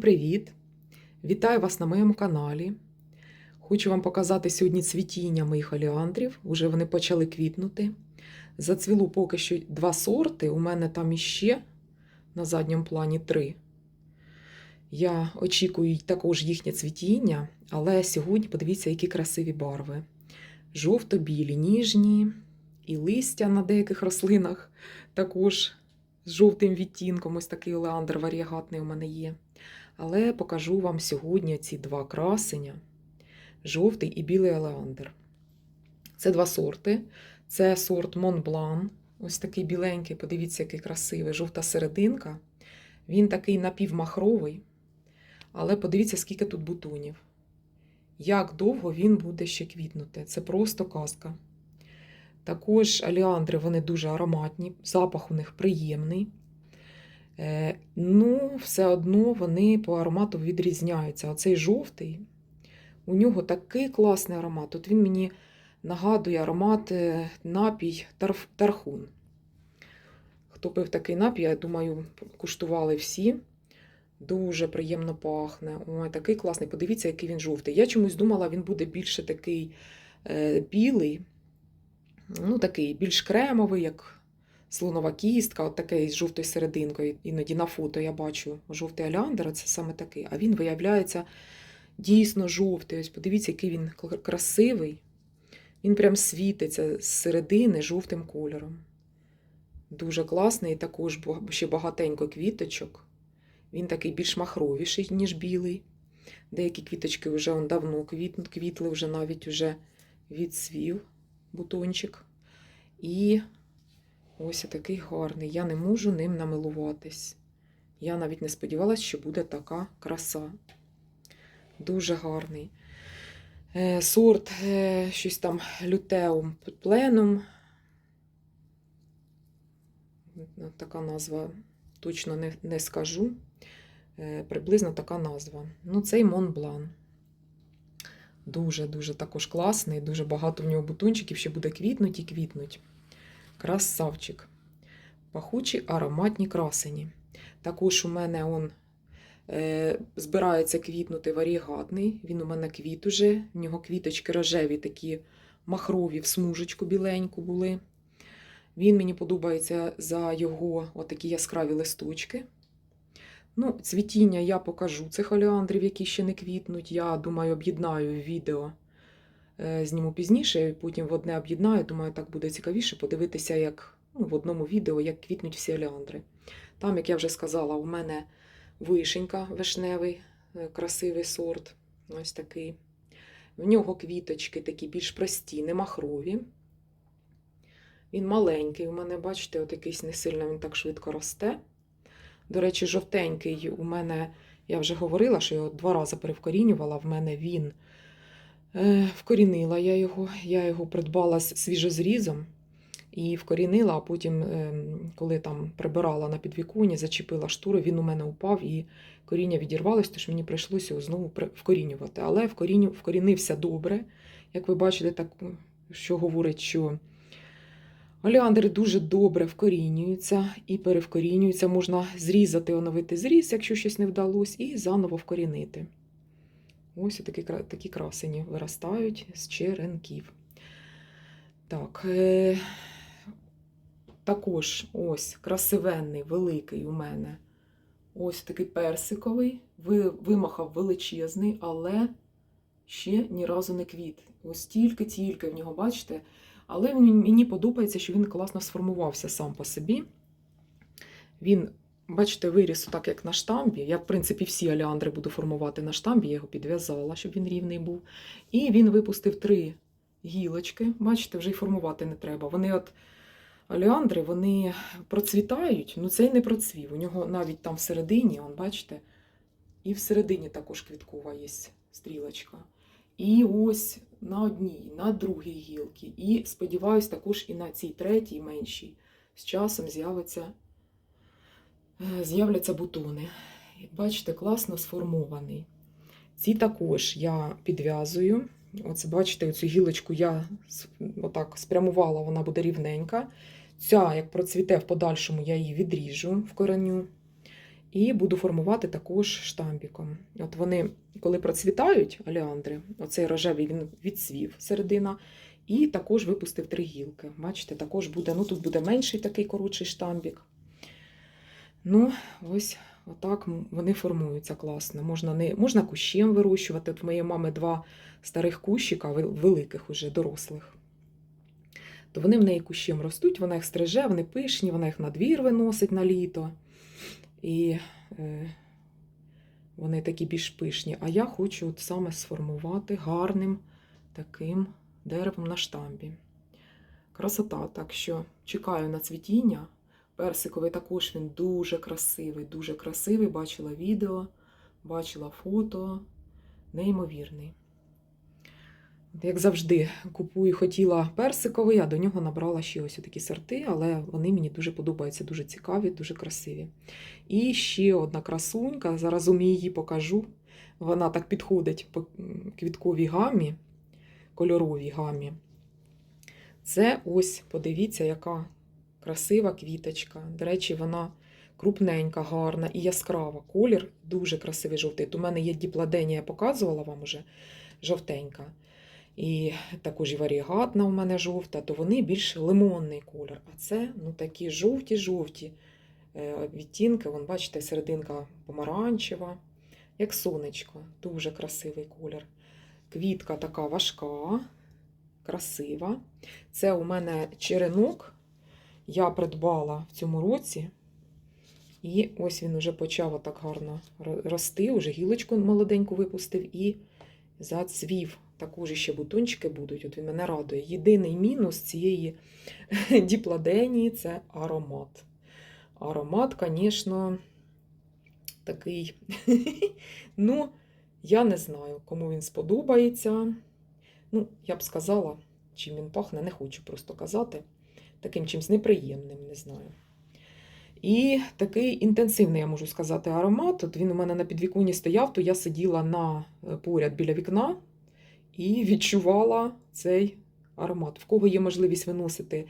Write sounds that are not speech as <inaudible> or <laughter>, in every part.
Привіт! Вітаю вас на моєму каналі. Хочу вам показати сьогодні цвітіння моїх олеандрів. Уже вони почали квітнути. Зацвіло поки що два сорти. У мене там іще на задньому плані три. Я очікую також їхнє цвітіння, але сьогодні подивіться, які красиві барви. Жовто-білі, ніжні, і листя на деяких рослинах також з жовтим відтінком. Ось такий олеандр варіагатний у мене є. Але покажу вам сьогодні ці два красення: жовтий і білий елеандр. Це два сорти. Це сорт Монблан. Ось такий біленький, подивіться, який красивий, жовта серединка. Він такий напівмахровий. Але подивіться, скільки тут бутонів. Як довго він буде ще квітнути. Це просто казка. Також аліандри вони дуже ароматні, запах у них приємний. Е, ну, все одно вони по аромату відрізняються. Оцей жовтий, у нього такий класний аромат. От він мені нагадує аромат е, напій тархун. Хто пив такий напій, я думаю, куштували всі. Дуже приємно пахне. Ой, такий класний. Подивіться, який він жовтий. Я чомусь думала, він буде більше такий е, білий, ну, такий більш кремовий, як слонова кістка, от такий з жовтою серединкою. Іноді на фото я бачу жовтий аліандр, це саме такий. А він виявляється дійсно жовтий. Ось подивіться, який він красивий. Він прям світиться з середини жовтим кольором. Дуже класний, також ще багатенько квіточок. Він такий більш махровіший, ніж білий. Деякі квіточки вже он давно квітнуть, квітли, вже навіть вже відсвів бутончик. І ось такий гарний. Я не можу ним намилуватись. Я навіть не сподівалася, що буде така краса. Дуже гарний. Е, сорт е, щось там лютеум пленум. Ну, Така назва точно не, не скажу. Е, приблизно така назва. Ну, цей Монблан. Дуже-дуже також класний, дуже багато в нього бутончиків, ще буде квітнуть і квітнуть. Красавчик. Пахучі ароматні красені. Також у мене он е, збирається квітнути варігатний. Він у мене квіт уже. В нього квіточки рожеві, такі махрові, в смужечку біленьку були. Він мені подобається за його отакі яскраві листочки. Ну, цвітіння я покажу цих олеандрів, які ще не квітнуть. Я думаю, об'єднаю відео. Е, Зніму пізніше, і потім в одне об'єднаю. Думаю, так буде цікавіше подивитися, як ну, в одному відео, як квітнуть всі олеандри. Там, як я вже сказала, у мене вишенька вишневий, е, красивий сорт. Ось такий. В нього квіточки такі більш прості, не махрові. Він маленький. У мене, бачите, от якийсь не сильно він так швидко росте. До речі, жовтенький у мене, я вже говорила, що його два рази перевкорінювала. В мене він вкорінила я його. Я його придбала свіжозрізом і вкорінила, а потім, е, коли там прибирала на підвіконні, зачепила штури, він у мене упав і коріння відірвалось, тож мені прийшлося його знову вкорінювати. Але вкоріню, вкорінився добре. Як ви бачите, так, що говорить, що Олеандри дуже добре вкорінюються і перевкорінюються. Можна зрізати, оновити зріз, якщо щось не вдалося, і заново вкорінити. Ось такі, такі красені виростають з черенків. Так, е- також ось красивенний, великий у мене. Ось такий персиковий, ви- вимахав величезний, але ще ні разу не квіт. Ось тільки-тільки в нього, бачите, але мені подобається, що він класно сформувався сам по собі. Він, бачите, виріс так, як на штамбі. Я, в принципі, всі олеандри буду формувати на штамбі, я його підв'язала, щоб він рівний був. І він випустив три гілочки. Бачите, вже й формувати не треба. Вони от олеандри, вони процвітають, ну цей не процвів. У нього навіть там всередині, он, бачите, і всередині також квіткова є стрілочка. І ось на одній, на другій гілці. І сподіваюсь, також і на цій третій меншій з часом з'явиться, з'являться бутони. Бачите, класно сформований. Ці також я підв'язую. Оце, бачите, цю гілочку я отак спрямувала, вона буде рівненька. Ця, як процвіте в подальшому, я її відріжу в кореню. І буду формувати також штамбіком. От вони, коли процвітають олеандри, оцей рожевий він відсвів середина, і також випустив три гілки. Бачите, також буде, ну тут буде менший такий коротший штамбік. Ну, ось отак вони формуються класно. Можна, не, можна кущем вирощувати. От в моєї мами два старих кущика, великих уже, дорослих. То вони в неї кущем ростуть, вона їх стриже, вони пишні, вона їх на двір виносить на літо. І е, вони такі більш пишні. А я хочу от саме сформувати гарним таким деревом на штамбі. Красота, так що чекаю на цвітіння. Персиковий також він дуже красивий, дуже красивий. Бачила відео, бачила фото. Неймовірний. Як завжди, купую, хотіла персиковий, а до нього набрала ще ось такі сорти, але вони мені дуже подобаються, дуже цікаві, дуже красиві. І ще одна красунька, зараз вам її покажу. Вона так підходить по квітковій гамі, кольоровій гамі. Це ось, подивіться, яка красива квіточка. До речі, вона крупненька, гарна і яскрава. Колір дуже красивий жовтий. У мене є діпладенія, я показувала вам уже жовтенька. І також і варігатна у мене жовта, то вони більш лимонний колір. А це ну, такі жовті-жовті е, відтінки. Вон, бачите, серединка помаранчева, як сонечко. Дуже красивий колір. Квітка така важка, красива. Це у мене черенок. Я придбала в цьому році. І ось він уже почав так гарно рости, уже гілочку молоденьку випустив і зацвів. Також ще бутончики будуть. От він мене радує. Єдиний мінус цієї <laughs> діпладенії це аромат. Аромат, звісно, такий. <laughs> ну, я не знаю, кому він сподобається. Ну, я б сказала, чим він пахне, не хочу просто казати. Таким чимось неприємним, не знаю. І такий інтенсивний, я можу сказати, аромат. От він у мене на підвіконні стояв, то я сиділа на е, поряд біля вікна і відчувала цей аромат. В кого є можливість виносити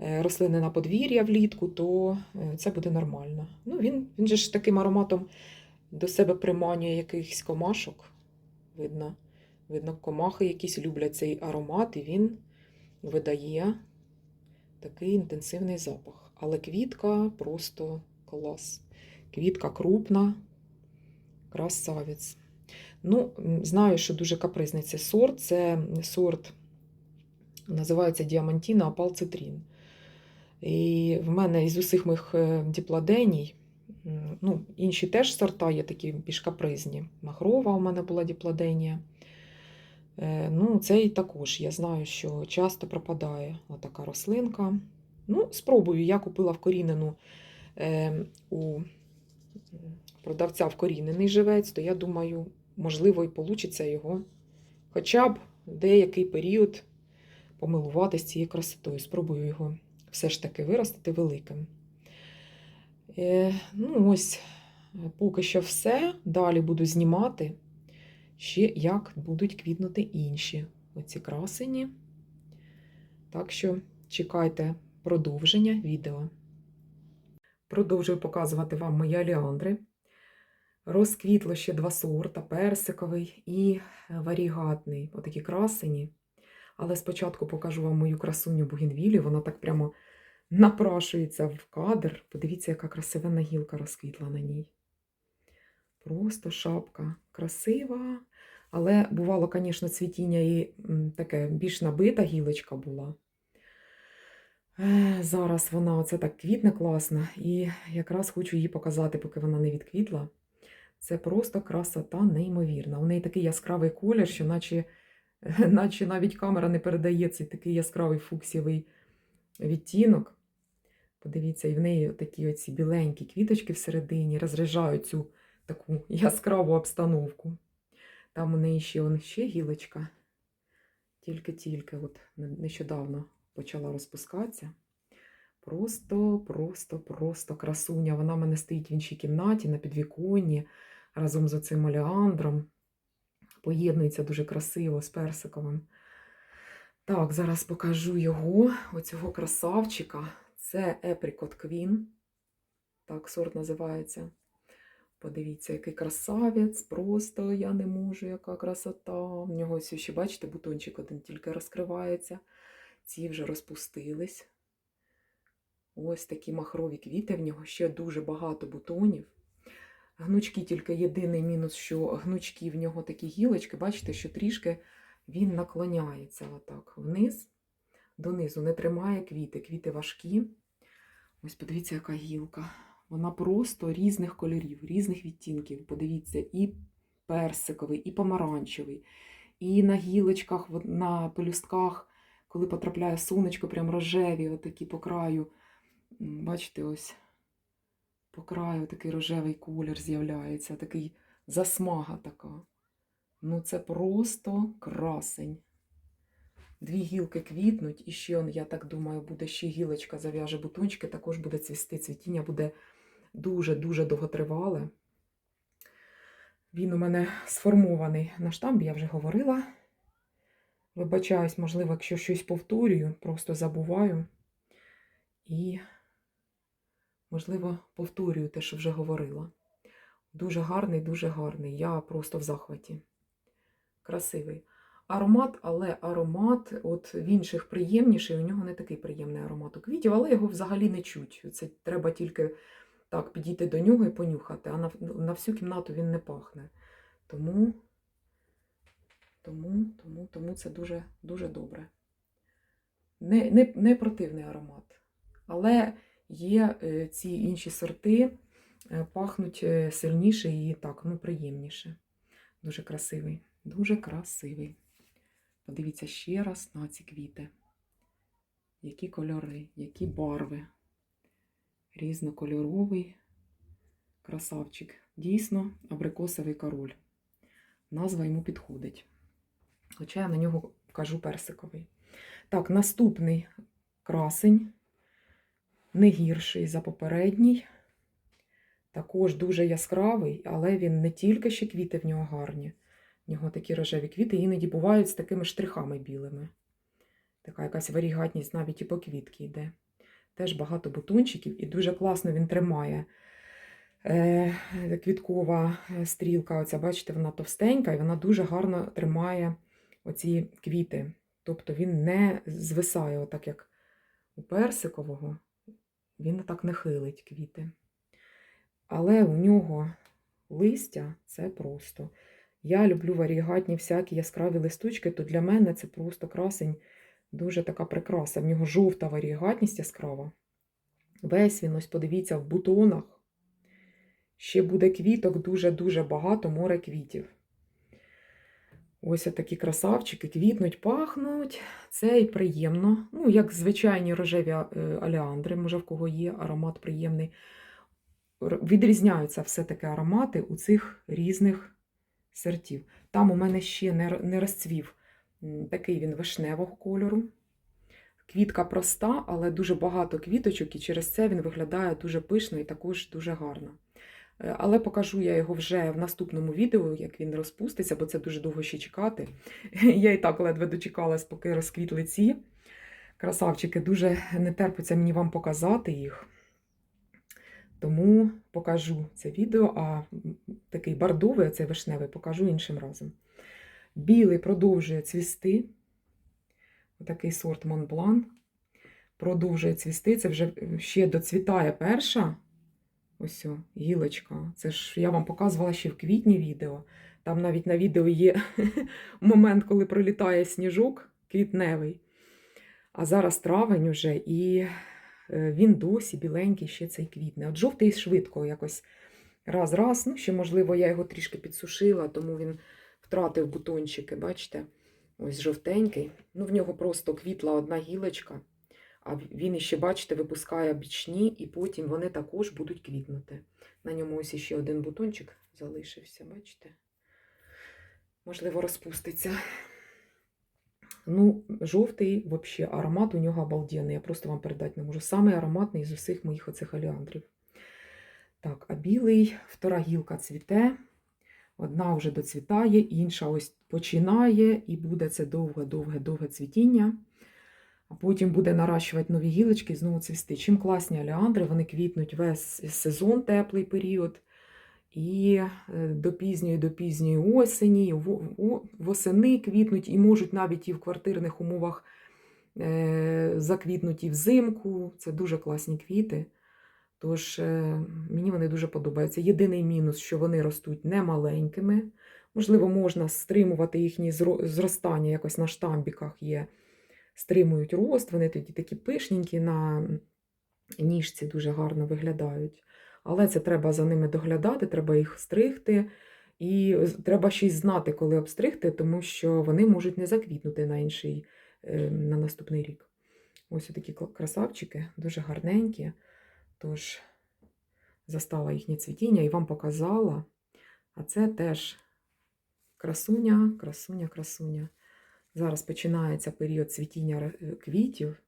е, рослини на подвір'я влітку, то е, це буде нормально. Ну, він, він же ж таким ароматом до себе приманює якихось комашок. Видно, видно, комахи якісь люблять цей аромат, і він видає такий інтенсивний запах. Але квітка просто клас. Квітка крупна, красавець. Ну, знаю, що дуже капризний цей сорт. Це сорт називається Діамантіна Апал Цитрін. І в мене із усіх моїх е, діпладеній, ну, інші теж сорта є такі більш капризні. Махрова у мене була діпладенія. Е, Ну, цей також. Я знаю, що часто пропадає отака рослинка. Ну, спробую. Я купила вкорінену е, у продавця вкорінений живець, то я думаю, можливо, і вийде його хоча б деякий період помилуватися цією красотою. Спробую його все ж таки виростити великим. Е, ну, ось, поки що все. Далі буду знімати ще як будуть квітнути інші оці красені. Так що чекайте продовження відео. Продовжую показувати вам мої аліандри. Розквітло ще два сорта: персиковий і варігатний. Отакі красені. Але спочатку покажу вам мою красуню Бугенвілі. Вона так прямо напрашується в кадр. Подивіться, яка красивенна гілка розквітла на ній. Просто шапка красива. Але бувало, звісно, цвітіння і таке більш набита гілочка була. Е, Зараз вона оце так квітне класно, і якраз хочу її показати, поки вона не відквітла. Це просто красота неймовірна. У неї такий яскравий колір, що наче, <laughs> наче навіть камера не передає цей такий яскравий фуксівий відтінок. Подивіться, і в неї такі оці біленькі квіточки всередині розряджають цю таку яскраву обстановку. Там у неї ще, он, ще гілочка. Тільки-тільки от нещодавно почала розпускатися. Просто, просто, просто красуня. Вона в мене стоїть в іншій кімнаті на підвіконні разом з оцим олеандром. Поєднується дуже красиво з персиковим. Так, зараз покажу його, оцього красавчика. Це Apricot Queen. Так, сорт називається. Подивіться, який красавець, просто я не можу, яка красота. В нього ось ще, бачите, бутончик один тільки розкривається. Ці вже розпустились. Ось такі махрові квіти, в нього ще дуже багато бутонів. Гнучки тільки єдиний мінус, що гнучки в нього такі гілочки, бачите, що трішки він наклоняється отак вниз, донизу, не тримає квіти. Квіти важкі. Ось подивіться, яка гілка. Вона просто різних кольорів, різних відтінків. Подивіться, і персиковий, і помаранчевий, і на гілочках, на пелюстках, коли потрапляє сонечко, прям рожеві, отакі по краю. Бачите, ось по краю такий рожевий колір з'являється, такий засмага така. Ну, це просто красень. Дві гілки квітнуть, і ще, я так думаю, буде ще гілочка зав'яже бутончики, також буде цвісти. Цвітіння буде дуже-дуже довготривале. Він у мене сформований на штамбі, я вже говорила. Вибачаюсь, можливо, якщо щось повторюю, просто забуваю. І, можливо, повторюю те, що вже говорила. Дуже гарний, дуже гарний. Я просто в захваті. Красивий. Аромат, але аромат от в інших приємніший, у нього не такий приємний аромат у квітів, але його взагалі не чуть. Це треба тільки так підійти до нього і понюхати, а на, на всю кімнату він не пахне. Тому, тому, тому, тому це дуже, дуже добре. Не, не, не противний аромат. Але є е, ці інші сорти, е, пахнуть е, сильніше і так, ну, приємніше. Дуже красивий, дуже красивий. Подивіться ще раз на ці квіти. Які кольори, які барви. Різнокольоровий красавчик. Дійсно, абрикосовий король. Назва йому підходить. Хоча я на нього кажу персиковий. Так, наступний красень. Не гірший за попередній. Також дуже яскравий, але він не тільки ще квіти в нього гарні. В нього такі рожеві квіти іноді бувають з такими штрихами білими. Така якась варігатність навіть і по квітки йде. Теж багато бутончиків і дуже класно він тримає. Е, квіткова е, стрілка, оця, бачите, вона товстенька і вона дуже гарно тримає оці квіти. Тобто він не звисає, отак як у персикового, він так не хилить квіти. Але у нього листя це просто. Я люблю варігатні всякі яскраві листочки, то для мене це просто красень, дуже така прикраса. В нього жовта варігатність яскрава. Весь він, ось подивіться, в бутонах. Ще буде квіток дуже-дуже багато, море квітів. Ось такі красавчики, квітнуть, пахнуть. Це і приємно. Ну, як звичайні рожеві е, аліандри, може, в кого є аромат приємний. Відрізняються все-таки аромати у цих різних сортів. Там у мене ще не, розцвів такий він вишневого кольору. Квітка проста, але дуже багато квіточок, і через це він виглядає дуже пишно і також дуже гарно. Е, Але покажу я його вже в наступному відео, як він розпуститься, бо це дуже довго ще чекати. <laughs> Я і так ледве дочекалась, поки розквітли ці красавчики. Дуже не терпиться мені вам показати їх. Тому покажу це відео, а такий бордовий, оцей вишневий, покажу іншим разом. Білий продовжує цвісти. Отакий сорт Монблан. Продовжує цвісти. Це вже ще доцвітає перша. Ось о, гілочка. Це ж я вам показувала ще в квітні відео. Там навіть на відео є <laughs> момент, коли пролітає сніжок квітневий. А зараз травень уже, і е, він досі біленький, ще цей квітне. От жовтий швидко якось раз-раз. Ну, ще, можливо, я його трішки підсушила, тому він втратив бутончики, бачите? Ось жовтенький. Ну, в нього просто квітла одна гілочка. А він іще, бачите, випускає бічні, і потім вони також будуть квітнути. На ньому ось іще один бутончик залишився, бачите? Можливо, розпуститься. Ну, жовтий, взагалі, аромат у нього обалденний. Я просто вам передати не можу. Самий ароматний з усіх моїх оцих аліандрів. Так, а білий, втора гілка цвіте. Одна вже доцвітає, інша ось починає, і буде це довге-довге-довге цвітіння. А потім буде наращувати нові гілочки і знову цвісти. Чим класні аліандри, вони квітнуть весь сезон, теплий період. І е, до пізньої до пізньої осені, восени квітнуть і можуть навіть і в квартирних умовах е, заквітнуть і взимку. Це дуже класні квіти. Тож е, мені вони дуже подобаються. Єдиний мінус, що вони ростуть не маленькими. Можливо, можна стримувати зро- зростання якось на штамбіках є. Стримують рост, вони тоді такі пишненькі на ніжці дуже гарно виглядають. Але це треба за ними доглядати, треба їх стригти. І треба ще й знати, коли обстригти, тому що вони можуть не заквітнути на інший, е, на наступний рік. Ось такі красавчики, дуже гарненькі. Тож застала їхнє цвітіння і вам показала. А це теж красуня, красуня, красуня. Зараз починається період цвітіння квітів.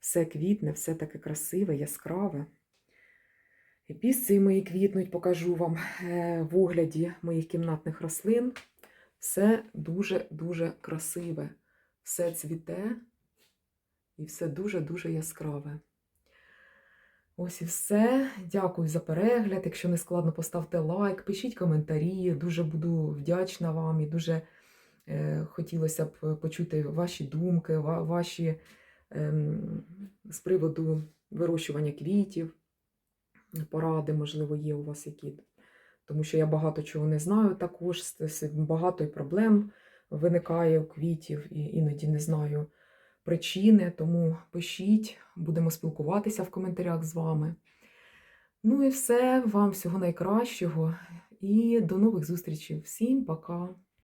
Все квітне, все таке красиве, яскраве. Епісції мої квітнуть, покажу вам е, в огляді моїх кімнатних рослин. Все дуже-дуже красиве. Все цвіте і все дуже-дуже яскраве. Ось і все. Дякую за перегляд. Якщо не складно, поставте лайк, пишіть коментарі. Дуже буду вдячна вам і дуже е, хотілося б почути ваші думки, ва- ваші ем, з приводу вирощування квітів, поради, можливо, є у вас які. Тому що я багато чого не знаю також, багато і проблем виникає у квітів, і іноді не знаю причини, тому пишіть, будемо спілкуватися в коментарях з вами. Ну і все, вам всього найкращого і до нових зустрічей. Всім пока!